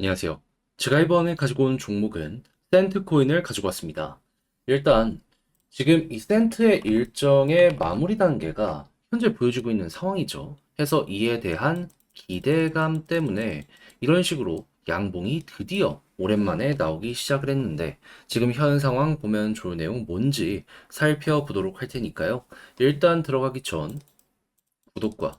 안녕하세요. 제가 이번에 가지고 온 종목은 센트 코인을 가지고 왔습니다. 일단 지금 이 센트의 일정의 마무리 단계가 현재 보여지고 있는 상황이죠. 해서 이에 대한 기대감 때문에 이런 식으로 양봉이 드디어 오랜만에 나오기 시작을 했는데 지금 현 상황 보면 좋은 내용 뭔지 살펴보도록 할 테니까요. 일단 들어가기 전 구독과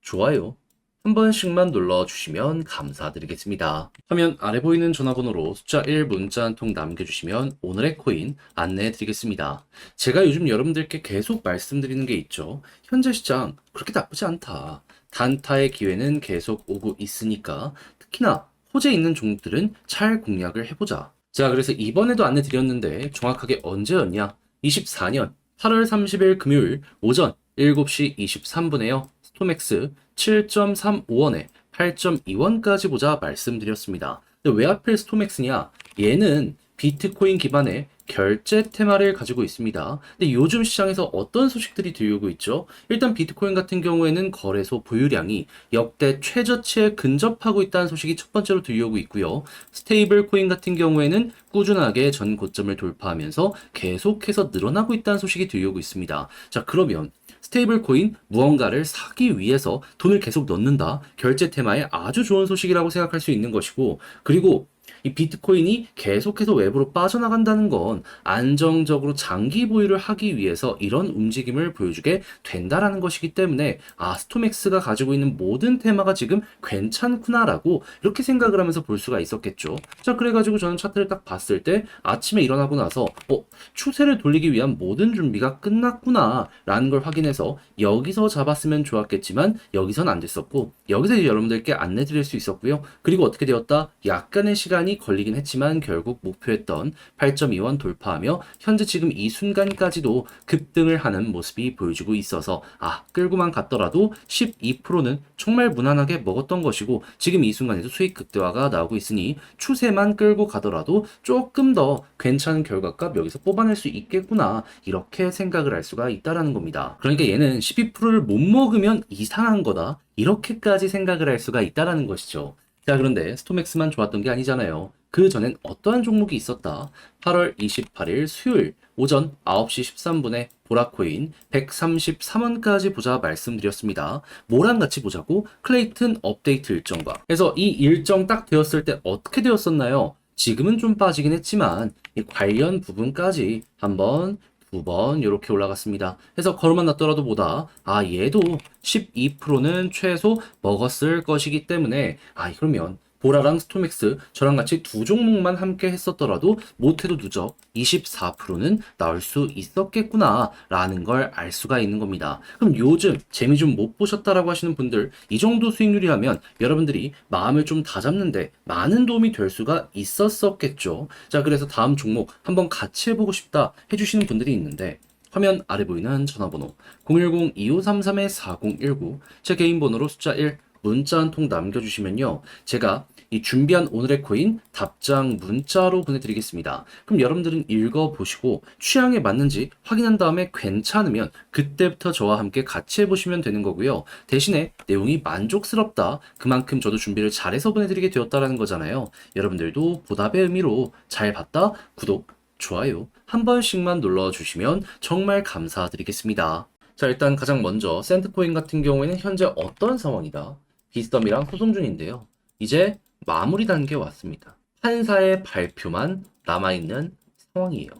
좋아요 한 번씩만 눌러주시면 감사드리겠습니다. 화면 아래 보이는 전화번호로 숫자 1 문자 한 통 남겨주시면 오늘의 코인 안내해 드리겠습니다. 제가 요즘 여러분들께 계속 말씀드리는 게 있죠. 현재 시장 그렇게 나쁘지 않다. 단타의 기회는 계속 오고 있으니까 특히나 호재 있는 종목들은 잘 공략을 해보자. 자, 그래서 이번에도 안내 드렸는데 정확하게 언제였냐? 24년 8월 30일 금요일 오전 7시 23분에요. 스토맥스 7.35원에 8.2원까지 보자 말씀드렸습니다. 근데 왜 하필 스토맥스냐? 얘는 비트코인 기반의 결제 테마를 가지고 있습니다. 근데 요즘 시장에서 어떤 소식들이 들려오고 있죠? 일단 비트코인 같은 경우에는 거래소 보유량이 역대 최저치에 근접하고 있다는 소식이 첫 번째로 들려오고 있고요. 스테이블 코인 같은 경우에는 꾸준하게 전 고점을 돌파하면서 계속해서 늘어나고 있다는 소식이 들려오고 있습니다. 자, 그러면 스테이블 코인 무언가를 사기 위해서 돈을 계속 넣는다. 결제 테마에 아주 좋은 소식이라고 생각할 수 있는 것이고, 그리고 이 비트코인이 계속해서 외부로 빠져나간다는 건 안정적으로 장기 보유를 하기 위해서 이런 움직임을 보여주게 된다라는 것이기 때문에 아 스토맥스가 가지고 있는 모든 테마가 지금 괜찮구나라고 이렇게 생각을 하면서 볼 수가 있었겠죠. 자 그래가지고 저는 차트를 딱 봤을 때 아침에 일어나고 나서 어 추세를 돌리기 위한 모든 준비가 끝났구나라는 걸 확인해서 여기서 잡았으면 좋았겠지만 여기선 안 됐었고 여기서 이제 여러분들께 안내 드릴 수 있었고요. 그리고 어떻게 되었다? 약간의 시간 이 걸리긴 했지만 결국 목표했던 8.2원 돌파하며 현재 지금 이 순간까지도 급등을 하는 모습이 보여지고 있어서 아 끌고만 갔더라도 12%는 정말 무난하게 먹었던 것이고 지금 이 순간에도 수익 극대화가 나오고 있으니 추세만 끌고 가더라도 조금 더 괜찮은 결과값 여기서 뽑아낼 수 있겠구나 이렇게 생각을 할 수가 있다라는 겁니다. 그러니까 얘는 12%를 못 먹으면 이상한 거다 이렇게까지 생각을 할 수가 있다라는 것이죠. 자, 그런데 스토맥스만 좋았던 게 아니잖아요. 그 전엔 어떠한 종목이 있었다. 8월 28일 수요일 오전 9시 13분에 보라코인 133원까지 보자 말씀드렸습니다. 뭐랑 같이 보자고? 클레이튼 업데이트 일정과. 그래서 이 일정 딱 되었을 때 어떻게 되었었나요? 지금은 좀 빠지긴 했지만 이 관련 부분까지 한번 두번 이렇게 올라갔습니다. 그래서 걸음만 났더라도 보다 아 얘도 12%는 최소 먹었을 것이기 때문에 아 그러면 보라랑 스토맥스 저랑 같이 두 종목만 함께 했었더라도 못해도 누적 24%는 나올 수 있었겠구나 라는 걸 알 수가 있는 겁니다. 그럼 요즘 재미 좀 못 보셨다라고 하시는 분들 이 정도 수익률이라면 여러분들이 마음을 좀 다잡는데 많은 도움이 될 수가 있었었겠죠. 자 그래서 다음 종목 한번 같이 해보고 싶다 해주시는 분들이 있는데 화면 아래 보이는 전화번호 010-2533-4019 제 개인 번호로 숫자 1 문자 한 통 남겨주시면요. 제가 이 준비한 오늘의 코인 답장 문자로 보내드리겠습니다. 그럼 여러분들은 읽어보시고 취향에 맞는지 확인한 다음에 괜찮으면 그때부터 저와 함께 같이 해보시면 되는 거고요. 대신에 내용이 만족스럽다. 그만큼 저도 준비를 잘해서 보내드리게 되었다라는 거잖아요. 여러분들도 보답의 의미로 잘 봤다. 구독, 좋아요 한 번씩만 눌러주시면 정말 감사드리겠습니다. 자, 일단 가장 먼저 센트코인 같은 경우에는 현재 어떤 상황이다? 비스덤이랑 소송 중인데요. 이제 마무리 단계에 왔습니다. 판사의 발표만 남아있는 상황이에요.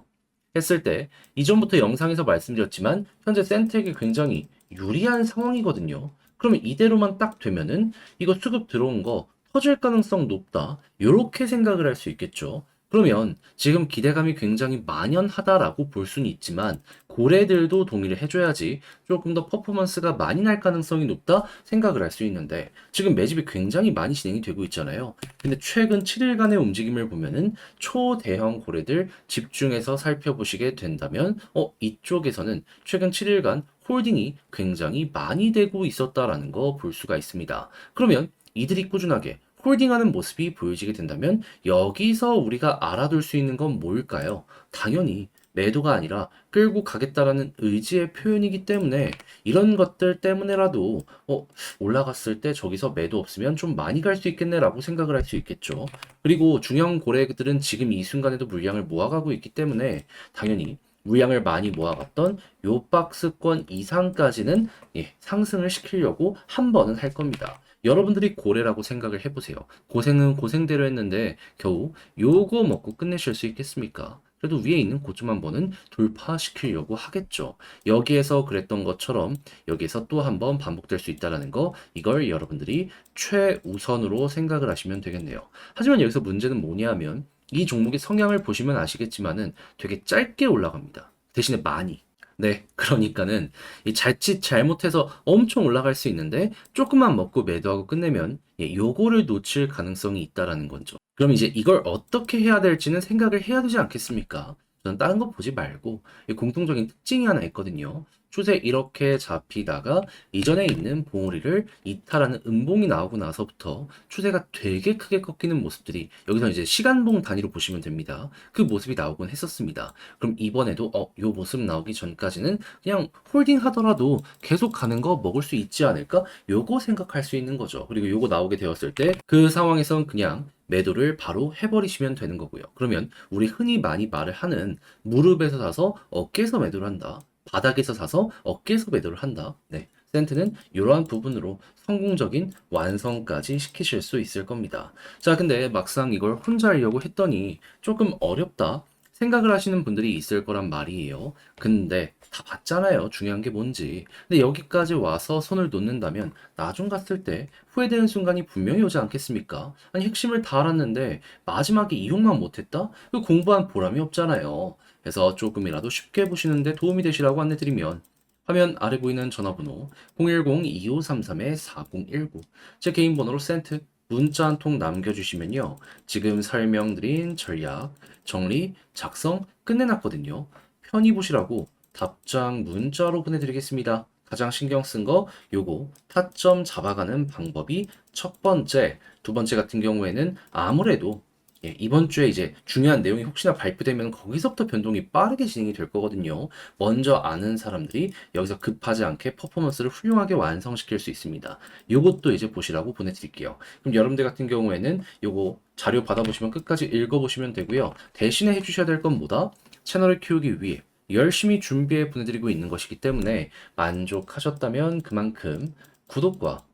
했을 때 이전부터 영상에서 말씀드렸지만 현재 센트에게 굉장히 유리한 상황이거든요. 그러면 이대로만 딱 되면은 이거 수급 들어온 거 터질 가능성 높다. 이렇게 생각을 할 수 있겠죠. 그러면 지금 기대감이 굉장히 만연하다라고 볼 수는 있지만 고래들도 동의를 해줘야지 조금 더 퍼포먼스가 많이 날 가능성이 높다 생각을 할 수 있는데 지금 매집이 굉장히 많이 진행이 되고 있잖아요. 근데 최근 7일간의 움직임을 보면은 초대형 고래들 집중해서 살펴보시게 된다면 어 이쪽에서는 최근 7일간 홀딩이 굉장히 많이 되고 있었다라는 거 볼 수가 있습니다. 그러면 이들이 꾸준하게 홀딩하는 모습이 보여지게 된다면 여기서 우리가 알아둘 수 있는 건 뭘까요? 당연히 매도가 아니라 끌고 가겠다라는 의지의 표현이기 때문에 이런 것들 때문에라도 어, 올라갔을 때 저기서 매도 없으면 좀 많이 갈 수 있겠네라고 생각을 할 수 있겠죠. 그리고 중형 고래들은 지금 이 순간에도 물량을 모아가고 있기 때문에 당연히 물량을 많이 모아갔던 요 박스권 이상까지는 예, 상승을 시키려고 한 번은 할 겁니다. 여러분들이 고래라고 생각을 해보세요. 고생은 고생대로 했는데 겨우 요거 먹고 끝내실 수 있겠습니까? 그래도 위에 있는 고점 한 번은 돌파시키려고 하겠죠. 여기에서 그랬던 것처럼 여기에서 또 한 번 반복될 수 있다라는 거 이걸 여러분들이 최우선으로 생각을 하시면 되겠네요. 하지만 여기서 문제는 뭐냐 하면 이 종목의 성향을 보시면 아시겠지만은 되게 짧게 올라갑니다. 대신에 많이. 네, 그러니까는 이 자칫 잘못해서 엄청 올라갈 수 있는데 조금만 먹고 매도하고 끝내면 예, 요거를 놓칠 가능성이 있다라는 거죠. 그럼 이제 이걸 어떻게 해야 될지는 생각을 해야 되지 않겠습니까? 저는 다른 거 보지 말고 이 공통적인 특징이 하나 있거든요. 추세 이렇게 잡히다가 이전에 있는 봉우리를 이탈하는 음봉이 나오고 나서부터 추세가 되게 크게 꺾이는 모습들이 여기서 이제 시간봉 단위로 보시면 됩니다. 그 모습이 나오곤 했었습니다. 그럼 이번에도 어, 요 모습 나오기 전까지는 그냥 홀딩 하더라도 계속 가는 거 먹을 수 있지 않을까? 요거 생각할 수 있는 거죠. 그리고 요거 나오게 되었을 때 그 상황에선 그냥 매도를 바로 해버리시면 되는 거고요. 그러면 우리 흔히 많이 말을 하는 무릎에서 사서 어깨에서 매도를 한다. 바닥에서 사서 어깨에서 매도를 한다. 네. 센트는 이러한 부분으로 성공적인 완성까지 시키실 수 있을 겁니다. 자, 근데 막상 이걸 혼자 하려고 했더니 조금 어렵다. 생각을 하시는 분들이 있을 거란 말이에요. 근데 다 봤잖아요. 중요한 게 뭔지. 근데 여기까지 와서 손을 놓는다면 나중 갔을 때 후회되는 순간이 분명히 오지 않겠습니까? 아니 핵심을 다 알았는데 마지막에 이용만 못했다? 그 공부한 보람이 없잖아요. 그래서 조금이라도 쉽게 보시는데 도움이 되시라고 안내드리면 화면 아래 보이는 전화번호 010-2533-4019 제 개인 번호로 센트 문자 한 통 남겨주시면요. 지금 설명드린 전략, 정리, 작성 끝내놨거든요. 편히 보시라고 답장 문자로 보내드리겠습니다. 가장 신경 쓴 거 요거 타점 잡아가는 방법이 첫 번째, 두 번째 같은 경우에는 아무래도 예, 이번 주에 이제 중요한 내용이 혹시나 발표되면 거기서부터 변동이 빠르게 진행이 될 거거든요. 먼저 아는 사람들이 여기서 급하지 않게 퍼포먼스를 훌륭하게 완성시킬 수 있습니다. 요것도 이제 보시라고 보내드릴게요. 그럼 여러분들 같은 경우에는 요거 자료 받아보시면 끝까지 읽어보시면 되고요. 대신에 해주셔야 될 건 뭐다? 채널을 키우기 위해 열심히 준비해 보내드리고 있는 것이기 때문에 만족하셨다면 그만큼 구독과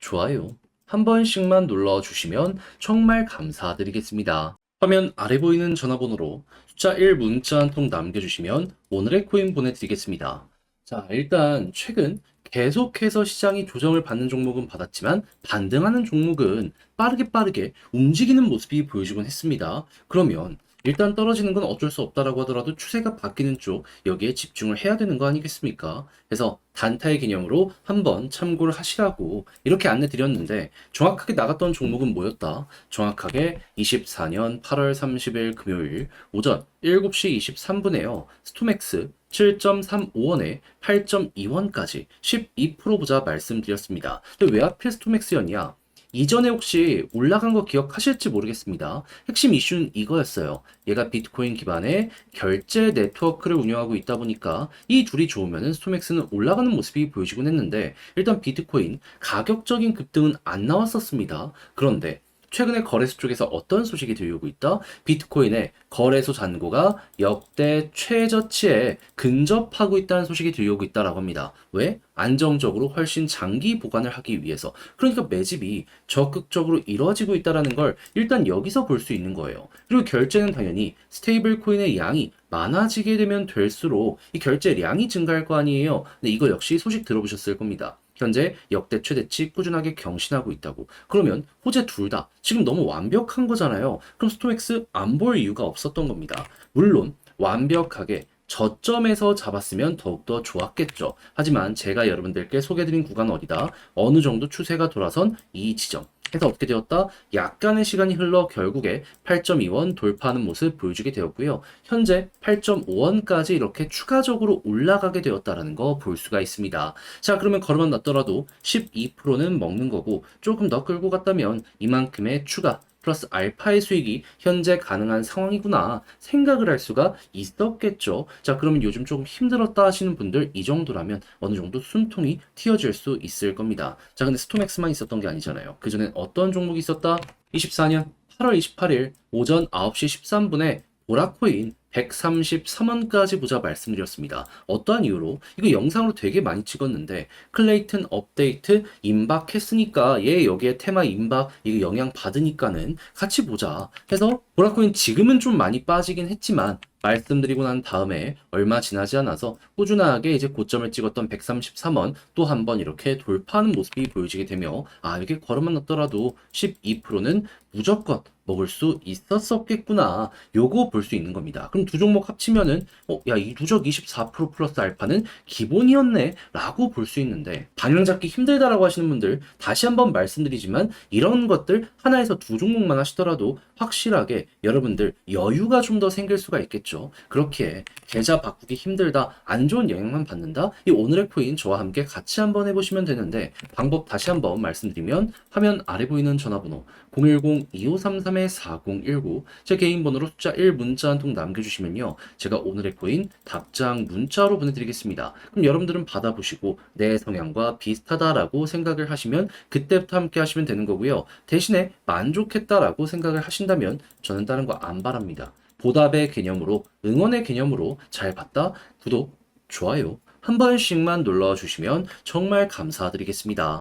좋아요 한 번씩만 눌러주시면 정말 감사드리겠습니다. 화면 아래 보이는 전화번호로 숫자 1 문자 한 통 남겨주시면 오늘의 코인 보내드리겠습니다. 자, 일단 최근 계속해서 시장이 조정을 받는 종목은 받았지만 반등하는 종목은 빠르게 빠르게 움직이는 모습이 보여주곤 했습니다. 그러면 일단 떨어지는 건 어쩔 수 없다라고 하더라도 추세가 바뀌는 쪽 여기에 집중을 해야 되는 거 아니겠습니까? 그래서 단타의 개념으로 한번 참고를 하시라고 이렇게 안내 드렸는데 정확하게 나갔던 종목은 뭐였다? 정확하게 24년 8월 30일 금요일 오전 7시 23분에요. 스토맥스 7.35원에 8.2원까지 12% 보자 말씀드렸습니다. 근데 왜 하필 스토맥스였냐? 이전에 혹시 올라간 거 기억하실지 모르겠습니다. 핵심 이슈는 이거였어요. 얘가 비트코인 기반의 결제 네트워크를 운영하고 있다 보니까 이 둘이 좋으면 스토맥스는 올라가는 모습이 보여지곤 했는데 일단 비트코인 가격적인 급등은 안 나왔었습니다. 그런데 최근에 거래소 쪽에서 어떤 소식이 들려오고 있다? 비트코인의 거래소 잔고가 역대 최저치에 근접하고 있다는 소식이 들려오고 있다라고 합니다. 왜? 안정적으로 훨씬 장기 보관을 하기 위해서. 그러니까 매집이 적극적으로 이루어지고 있다라는 걸 일단 여기서 볼 수 있는 거예요. 그리고 결제는 당연히 스테이블 코인의 양이 많아지게 되면 될수록 이 결제량이 증가할 거 아니에요. 근데 이거 역시 소식 들어보셨을 겁니다. 현재 역대 최대치 꾸준하게 경신하고 있다고. 그러면 호재 둘 다 지금 너무 완벽한 거잖아요. 그럼 스토맥스 안 볼 이유가 없었던 겁니다. 물론 완벽하게 저점에서 잡았으면 더욱더 좋았겠죠. 하지만 제가 여러분들께 소개드린 구간 어디다 어느 정도 추세가 돌아선 이 지점. 해서 어떻게 되었다? 약간의 시간이 흘러 결국에 8.2원 돌파하는 모습 보여주게 되었고요. 현재 8.5원까지 이렇게 추가적으로 올라가게 되었다라는 거 볼 수가 있습니다. 자, 그러면 걸어만 놨더라도 12%는 먹는 거고 조금 더 끌고 갔다면 이만큼의 추가 플러스 알파의 수익이 현재 가능한 상황이구나 생각을 할 수가 있었겠죠. 자, 그러면 요즘 조금 힘들었다 하시는 분들 이 정도라면 어느 정도 숨통이 튀어질 수 있을 겁니다. 자, 근데 스톰엑스만 있었던 게 아니잖아요. 그전엔 어떤 종목이 있었다? 24년 8월 28일 오전 9시 13분에 보라코인 133원까지 보자 말씀드렸습니다. 어떠한 이유로? 이거 영상으로 되게 많이 찍었는데 클레이튼 업데이트 임박했으니까 얘 여기에 테마 임박 이거 영향 받으니까는 같이 보자 해서 보라코인 지금은 좀 많이 빠지긴 했지만 말씀드리고 난 다음에 얼마 지나지 않아서 꾸준하게 이제 고점을 찍었던 133원 또 한 번 이렇게 돌파하는 모습이 보여지게 되며 아 이게 걸음만 넣더라도 12%는 무조건 먹을 수 있었었겠구나 요거 볼 수 있는 겁니다. 그럼 두 종목 합치면은 어, 야, 이 누적 24% 플러스 알파는 기본이었네 라고 볼 수 있는데 방향 잡기 힘들다라고 하시는 분들 다시 한번 말씀드리지만 이런 것들 하나에서 두 종목만 하시더라도 확실하게 여러분들 여유가 좀 더 생길 수가 있겠죠. 그렇게 계좌 바꾸기 힘들다, 안 좋은 영향만 받는다. 이 오늘의 코인 저와 함께 같이 한번 해보시면 되는데 방법 다시 한번 말씀드리면 화면 아래 보이는 전화번호 010-2533-4019 제 개인 번호로 숫자 1 문자 한 통 남겨 주시면요. 제가 오늘의 코인 답장 문자로 보내드리겠습니다. 그럼 여러분들은 받아보시고 내 성향과 비슷하다라고 생각을 하시면 그때부터 함께 하시면 되는 거고요. 대신에 만족했다라고 생각을 하신다면 저는 다른 거 안 바랍니다. 보답의 개념으로 응원의 개념으로 잘 봤다 구독 좋아요 한 번씩만 눌러주시면 정말 감사드리겠습니다.